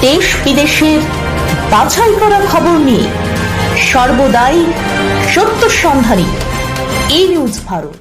দেশ বিদেশের বাছাই করা খবর নিয়ে সর্বদাই সত্য সন্ধানী এই নিউজ ভারত।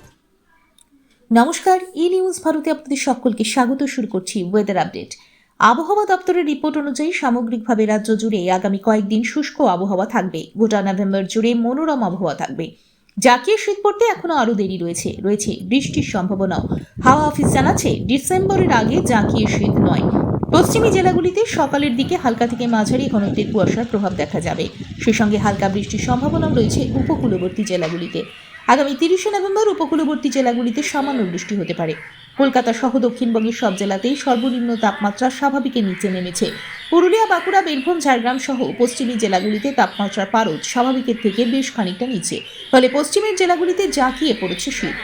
নমস্কার ই নিউজ ভারতে আপনাদের সকলকে স্বাগত। শুরু করছি ওয়েদার আপডেট আবহাওয়া দপ্তরের রিপোর্ট অনুযায়ী সামগ্রিকভাবে রাজ্য জুড়ে আগামী কয়েকদিন শুষ্ক আবহাওয়া থাকবে। গোটা নভেম্বর জুড়ে মনোরম আবহাওয়া থাকবে। জাকিয়ে শীত পড়তে এখনও আরও দেরি রয়েছে। রয়েছে বৃষ্টির সম্ভাবনাও। হাওয়া অফিস জানাচ্ছে, ডিসেম্বরের আগে জাকিয়ে শীত নয়। পশ্চিমী জেলাগুলিতে সকালের দিকে হালকা থেকে মাঝারি ঘনত্বের কুয়াশার প্রভাব দেখা যাবে। সেই সঙ্গে হালকা বৃষ্টির সম্ভাবনাও রয়েছে উপকূলবর্তী জেলাগুলিতে। আগামী তিরিশে নভেম্বর উপকূলবর্তী জেলাগুলিতে সামান্য বৃষ্টি হতে পারে। কলকাতা সহ দক্ষিণবঙ্গের সব জেলাতেই সর্বনিম্ন তাপমাত্রা স্বাভাবিকের নিচে নেমেছে। পুরুলিয়া, বাঁকুড়া, বীরভূম, ঝাড়গ্রাম সহ পশ্চিমী জেলাগুলিতে তাপমাত্রার পারদ স্বাভাবিকের থেকে বেশ খানিকটা নিচে। ফলে পশ্চিমের জেলাগুলিতে জাঁকিয়ে পড়েছে শীত।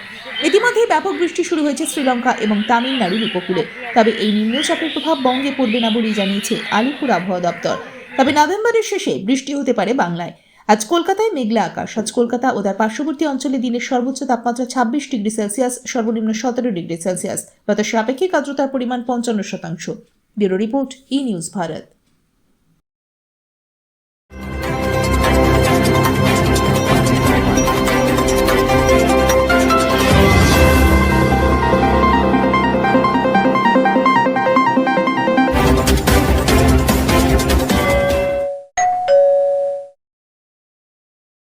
ইতিমধ্যেই ব্যাপক বৃষ্টি শুরু হয়েছে শ্রীলঙ্কা এবং তামিলনাড়ুর উপকূলে। তবে এই নিম্নচাপের প্রভাব বঙ্গে পড়বে না বলেই জানিয়েছে আলিপুর আবহাওয়া দপ্তর। তবে নভেম্বরের শেষে বৃষ্টি হতে পারে বাংলায়। আজ কলকাতায় মেঘলা আকাশ। আজ কলকাতা ও তার পার্শ্ববর্তী অঞ্চলে দিনের সর্বোচ্চ তাপমাত্রা ছাব্বিশ ডিগ্রি সেলসিয়াস, সর্বনিম্ন সতেরো ডিগ্রি সেলসিয়াস। বাতাসের আপেক্ষিক আর্দ্রতার পরিমাণ পঞ্চান্ন শতাংশ। Bureau report, E news Bharat.